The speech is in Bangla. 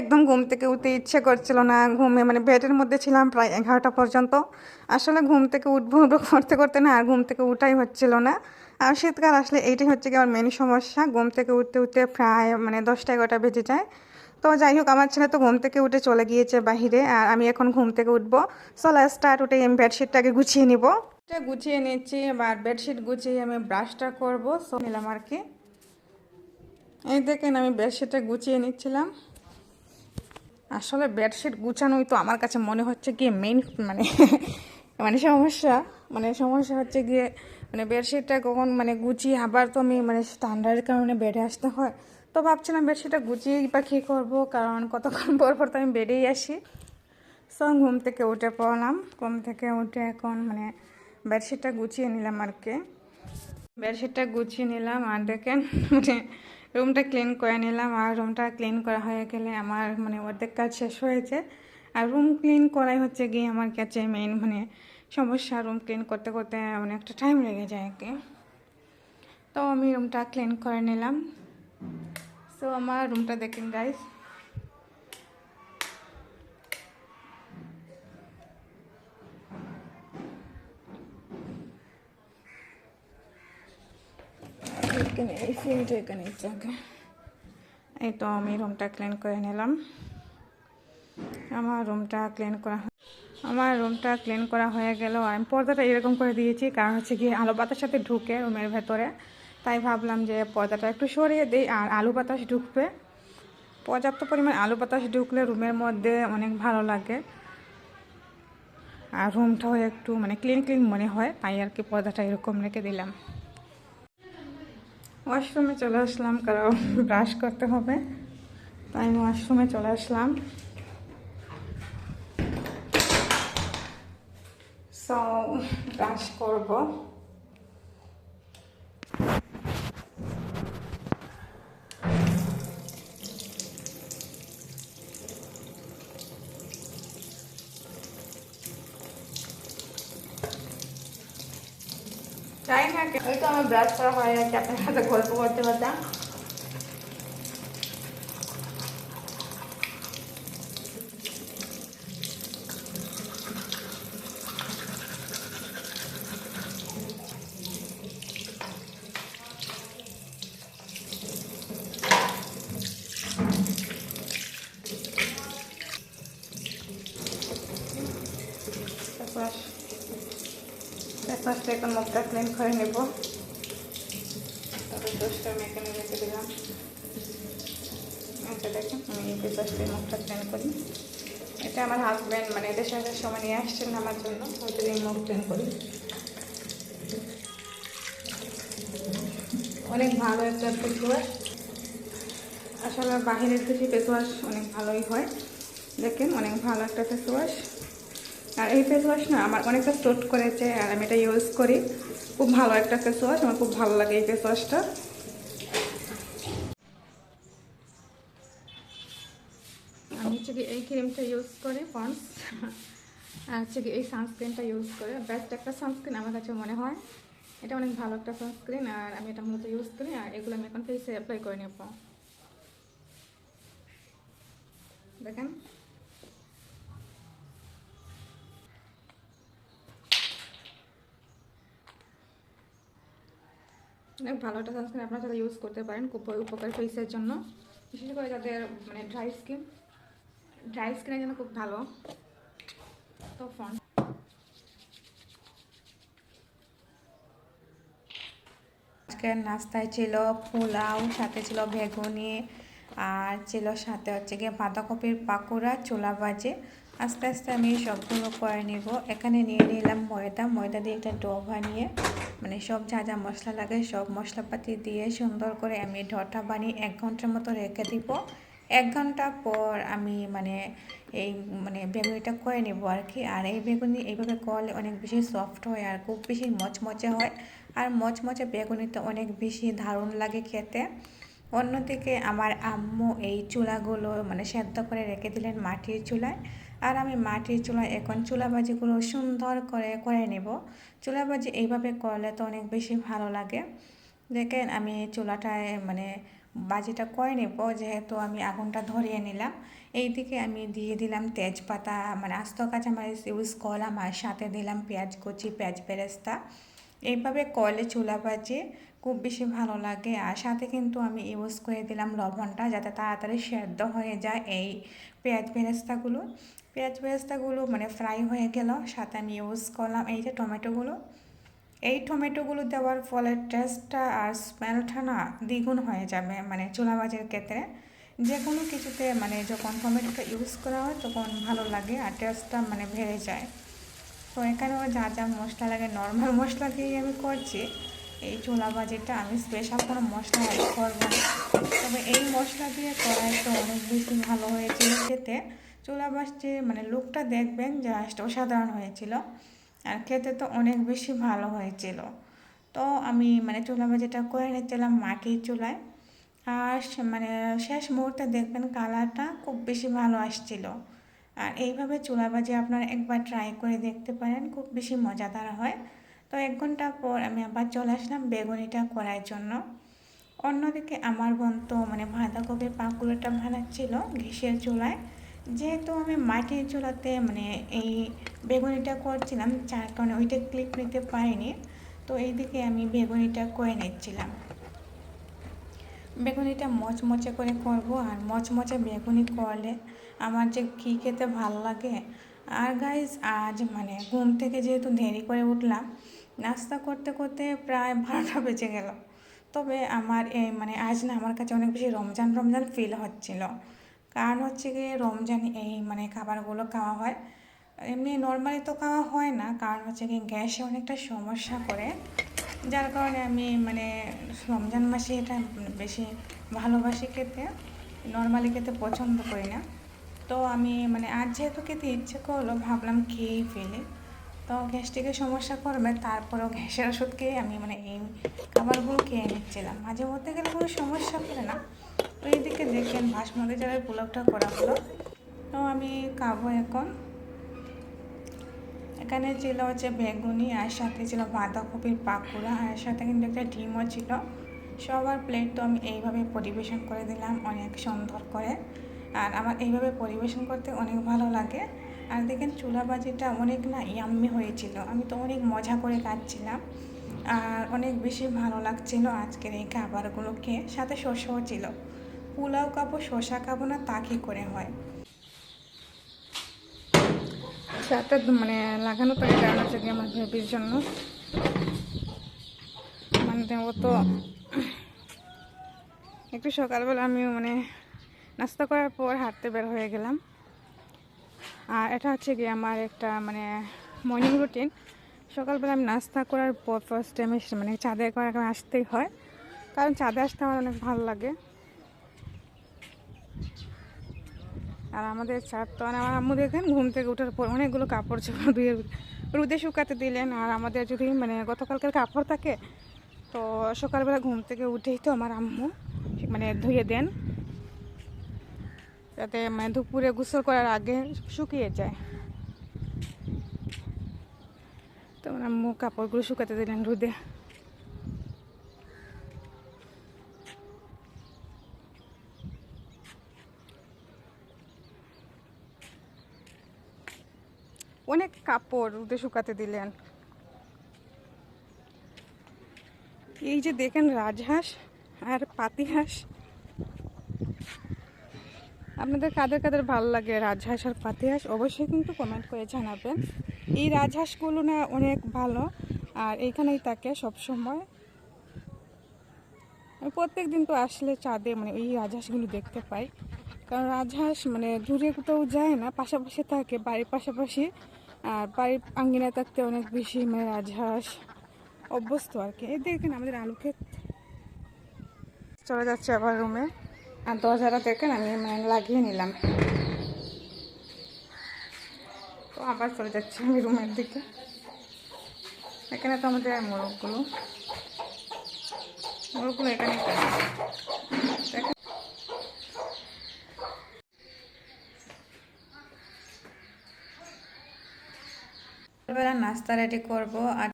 একদম ঘুম থেকে উঠতে ইচ্ছে করছিল না। ঘুমে মানে বেডের মধ্যে ছিলাম প্রায় এগারোটা পর্যন্ত। আসলে ঘুম থেকে উঠবো উঠবো করতে করতে না আর ঘুম থেকে উঠাই হচ্ছিল না। আর শীতকাল আসলে এইটাই হচ্ছে কি আমার মেন সমস্যা। ঘুম থেকে উঠতে উঠতে প্রায় মানে দশটা এগারোটা বেজে যায়। তো যাই হোক, আমার ছেলে তো ঘুম থেকে উঠে চলে গিয়েছে বাহিরে আর আমি এখন ঘুম থেকে উঠবো। চলো স্টার্ট উঠে আমি বেডশিটটাকে গুছিয়ে নিব। গুছিয়ে নিচ্ছি, এবার বেডশিট গুছিয়ে আমি ব্রাশটা করব। সো নিলাম আর কি। এই দেখেন আমি বেডশিটটা গুছিয়ে নিচ্ছিলাম। আসলে বেডশিট গুছানোই তো আমার কাছে মনে হচ্ছে গিয়ে মেইন মানে মানে সমস্যা। মানে সমস্যা হচ্ছে গিয়ে মানে বেডশিটটা কখন মানে গুছিয়ে আবার তো আমি মানে ঠান্ডার কারণে বেডে আসতে হয়। তো ভাবছিলাম বেডশিটটা গুছিয়ে বা কী করব, কারণ কতক্ষণ পর পর তো আমি বেডেই আসি। সো ঘুম থেকে উঠে পড়লাম। ঘুম থেকে উঠে এখন মানে বেডশিটটা গুছিয়ে নিলাম আর কি। বেডশিটটা গুছিয়ে নিলাম আর দেখেন মানে রুমটা ক্লিন করে নিলাম আর রুমটা ক্লিন করা হয়ে গেলে আমার মানে অর্ধেক কাজ শেষ হয়েছে। আর রুম ক্লিন করাই হচ্ছে গিয়ে আমার কাছে মেইন মানে সমস্যা। রুম ক্লিন করতে করতে অনেকটা টাইম লেগে যায় আর কি তো আমি রুমটা ক্লিন করে নিলাম। সো আমার রুমটা দেখেন গাইস এখানে এই ফিল্ডটা এখানে জায়গায় এই তো আমি রুমটা ক্লিন করে নিলাম। আমার রুমটা ক্লিন করা আমার রুমটা ক্লিন করা হয়ে গেল। আমি পর্দাটা এরকম করে দিয়েছি, কারণ হচ্ছে কি আলো বাতাস সাথে ঢুকে রুমের ভেতরে। তাই ভাবলাম যে পর্দাটা একটু সরিয়ে দিই, আর আলু বাতাস ঢুকবে। পর্যাপ্ত পরিমাণ আলু বাতাস ঢুকলে রুমের মধ্যে অনেক ভালো লাগে। আর রুমটাও একটু মানে ক্লিন ক্লিন মনে হয়, তাই আর কি পর্দাটা এরকম রেখে দিলাম। ওয়াশরুমে চলে আসলাম, কারণ ব্রাশ করতে হবে। তাই আমি ওয়াশরুমে চলে আসলাম। সো ব্রাশ করব। যাই না ওই তো আমার ব্রাশ করা হয়ে গেছে আপনার সাথে গল্প করতে করতাম। তারপর ফার্স্টে এখন মুখটা ক্লিন করে নেব। তারপর দোষটা আমি এখানে রেখে দিলাম। এটা দেখেন, আমি এই ফার্স্টে মুখটা ক্লিন করি। এটা আমার হাজব্যান্ড মানে দেশে আসার সময় নিয়ে আসছেন আমার জন্য হয়তো এই মুখ ক্লিন করি। অনেক ভালো একটা ফেস ওয়াশ আসলে বাহিরের থেকে ফেস ওয়াশ অনেক ভালোই হয়। দেখেন, অনেক ভালো একটা ফেস ওয়াশ আর এই ফেস ওয়াশ না আমার অনেকটা স্টোট করেছে আর আমি এটা ইউজ করি। খুব ভালো একটা ফেস ওয়াশ আমার খুব ভালো লাগে এই ফেস ওয়াশটা আমি হচ্ছে এই ক্রিমটা ইউজ করি পন্স আর হচ্ছে এই সানস্ক্রিনটা ইউজ করে। বেস্ট একটা সানস্ক্রিন আমার কাছে মনে হয়। এটা অনেক ভালো একটা সানস্ক্রিন আর আমি এটা মূলত ইউজ করি আর এগুলো আমি এখন ফেসে অ্যাপ্লাই করে নেব। দেখেন। ভালো একটা সানস্ক্রিন আপনারা যারা ইউজ করতে পারেন, খুব উপকার ফেসের জন্য। বিশেষ করে যাদের মানে ড্রাই স্কিন ড্রাই স্কিনের জন্য খুব ভালো। তো ফোন আজকের নাস্তায় ছিল পোলাও, সাথে ছিল বেগুনি, আর ছিল সাথে হচ্ছে গিয়ে বাঁধাকপির পাকোড়া চোলা বাজে আস্তে আস্তে আমি সবগুলো করে নিব। এখানে নিয়ে নিলাম ময়দা। ময়দা দিয়ে একটা ডো বানিয়ে মানে সব যা যা মশলা লাগে সব মশলাপাতি দিয়ে সুন্দর করে আমি ডটা বানিয়ে এক ঘণ্টার মতো রেখে দিব। এক ঘণ্টা পর আমি মানে এই মানে বেগুনিটা করে নেব আর কি। আর এই বেগুনি এইভাবে করলে অনেক বেশি সফট হয় আর খুব বেশি মচমচে হয়। আর মচমচে বেগুনিতে অনেক বেশি দারুণ লাগে খেতে। অন্যদিকে আমার আম্মু এই চুলাগুলো মানে সেদ্ধ করে রেখে দিলেন মাটির চুলায়। আর আমি মাটির চুলায় এখন চুলাবাজিগুলো সুন্দর করে করে নেব। চুলাবাজি এইভাবে করলে তো অনেক বেশি ভালো লাগে। দেখেন আমি চুলাটায় মানে বাজিটা করে নেব, যেহেতু আমি আগুনটা ধরিয়ে নিলাম। এইদিকে আমি দিয়ে দিলাম তেজপাতা মানে আস্ত কাঁচামরিচ ইউজ করলাম আর সাথে দিলাম পেঁয়াজ কুচি, পেঁয়াজ বেরেস্তা। এইভাবে কলে চুলা বাজে খুব বেশি ভালো লাগে। আর সাথে কিন্তু আমি ইউজ করে দিলাম লবণটা যাতে তাড়াতাড়ি সেদ্ধ হয়ে যায় এই পেঁয়াজ বেরেস্তাগুলো। পেঁয়াজ বেরেস্তাগুলো মানে ফ্রাই হয়ে গেল, সাথে আমি ইউজ করলাম এই যে টমেটোগুলো। এই টমেটোগুলো দেওয়ার ফলে টেস্টটা আর স্মেলটা না দ্বিগুণ হয়ে যাবে মানে চুলাবাজের ক্ষেত্রে। যে কোনো কিছুতে মানে যখন টমেটোটা ইউজ করা হয় তখন ভালো লাগে আর টেস্টটা মানে বেড়ে যায়। তো এখানেও যা যা মশলা লাগে নর্মাল মশলা দিয়েই আমি করছি। এই চুলা বাজিটা আমি স্পেশাল কোনো মশলা অ্যাড করব তবে এই মশলা দিয়ে করাই তো অনেক বেশি ভালো হয়েছিল খেতে। চুলা বাসটি মানে লুকটা দেখবেন জাস্ট অসাধারণ হয়েছিল আর খেতে তো অনেক বেশি ভালো হয়েছিল। তো আমি মানে চুলা বাজিটা করে নিচ্ছিলাম মাটির চুলায়। আর মানে শেষ মুহূর্তে দেখবেন কালারটা খুব বেশি ভালো আসছিল। আর এইভাবে চুলা বাজি আপনারা একবার ট্রাই করে দেখতে পারেন, খুব বেশি মজাদার হয়। তো এক ঘণ্টা পর আমি আবার চলে আসলাম বেগুনিটা করার জন্য। অন্যদিকে আমার বোন তো মানে বাঁধাকপির পাকুড়োটা বানাচ্ছিল ঘিসের চুলায়। যেহেতু আমি মাটির চুলাতে মানে এই বেগুনিটা করছিলাম, যার কারণে ওইটা ক্লিপ নিতে পারিনি, তো এইদিকে আমি বেগুনিটা করে নিচ্ছিলাম। বেগুনিটা মচমচে করে করব আর মচমচে বেগুনি করলে আমার যে কী খেতে ভালো লাগে। আর গাইজ আজ মানে ঘুম থেকে যেহেতু দেরি করে উঠলাম নাস্তা করতে করতে প্রায় বারোটা বেজে গেল। তবে আমার এই মানে আজ না আমার কাছে অনেক বেশি রমজান রমজান ফিল হচ্ছিল। কারণ হচ্ছে গিয়ে রমজান এই মানে খাবারগুলো খাওয়া হয়। এমনি নর্মালি তো খাওয়া হয় না, কারণ হচ্ছে কি গ্যাসে অনেকটা সমস্যা করে। যার কারণে আমি মানে রমজান মাসে এটা বেশি ভালোবাসি খেতে নর্মালি খেতে পছন্দ করি না। তো আমি মানে আজ যেহেতু খেতে ইচ্ছে করল, ভাবলাম খেয়েই ফেলি। তো গ্যাস্ট্রিকে সমস্যা করবে তারপরেও গ্যাসের ওষুধ খেয়ে আমি মানে এই খাবারগুলো খেয়ে নিচ্ছিলাম। মাঝে মধ্যে গেলে কোনো সমস্যা করে না। তো এইদিকে দেখেন, বাসমতি চালের পোলাওটা করা হলো। তো আমি খাব এখন। এখানে ছিল হচ্ছে বেগুনি আর সাথে ছিল বাঁধাকপির পাকুড়া আর সাথে কিন্তু একটা ডিমও ছিল। সবার প্লেট তো আমি এইভাবে পরিবেশন করে দিলাম, অনেক সুন্দর করে। আর আমার এইভাবে পরিবেশন করতে অনেক ভালো লাগে। আর দেখেন চুলাবাজিটা অনেক না ইয়াম্মি হয়েছিল। আমি তো অনেক মজা করে কাটছিলাম। আর অনেক বেশি ভালো লাগছিল আজকের এই খাবারগুলোকে। সাথে শসাও ছিল। পোলাও খাব শসা খাব না তা কী করে হয়? সাথে মানে লাগানো থাকে কারণ হচ্ছে কি আমার বেবির জন্য। মানে ও তো একটু সকালবেলা আমি মানে নাস্তা করার পর হাঁটতে বের হয়ে গেলাম। এটা হচ্ছে কি আমার একটা মানে মর্নিং রুটিন সকালবেলা আমি নাস্তা করার পর ফার্স্ট টাইমে মানে চাঁদে করার কারণে আসতেই হয়। কারণ চাঁদে আসতে আমার অনেক ভালো লাগে। আর আমাদের ছাদ তো আর আমার আম্মু দেখেন ঘুম থেকে ওঠার পর অনেকগুলো কাপড় চোপড় ধুয়ে রোদে শুকাতে দিলেন। আর আমাদের যদি মানে গতকালকের কাপড় থাকে, তো সকালবেলা ঘুম থেকে উঠেই তো আমার আম্মু মানে ধুয়ে দেন। যাতে মানে দুপুরে গোসল করার আগে শুকিয়ে যায়। তো আমার আম্মু কাপড়গুলো শুকাতে দিলেন রোদে। অনেক কাপড় রোদে শুকাতে দিলেন। এই যে দেখেন রাজহাঁস আর পাতিহাঁস। আপনাদের কাদের কাদের ভালো লাগে? রাজহাঁস আর পাতিহাঁস? অবশ্যই কিন্তু কমেন্ট করে জানাবেন। এই রাজহাঁসগুলো না অনেক ভালো, আর এইখানেই থাকে সব সময় আমি প্রত্যেক দিন তো আসলে চাঁদে মানে এই রাজহাঁসগুলো দেখতে পাই। কারণ রাজহাঁস মানে দূরে কোথাও যায় না, পাশাপাশি থাকে, বাড়ির পাশাপাশি। আর বাড়ির আঙ্গিনায় থাকতে অনেক বেশি মানে রাজহাঁস অভ্যস্ত আর কি। এই দেখেন আমাদের আলু ক্ষেত চলে যাচ্ছে আবার রুমে আর দরজাটা দেখেন, আমি মানে লাগিয়ে নিলাম। তো আবার চলে যাচ্ছি আমি রুমের দিকে। এখানে তো আমাদের মোরগগুলো মোরগগুলো এখানে দেখেন সকালবেলা নাস্তা রেডি করব, আর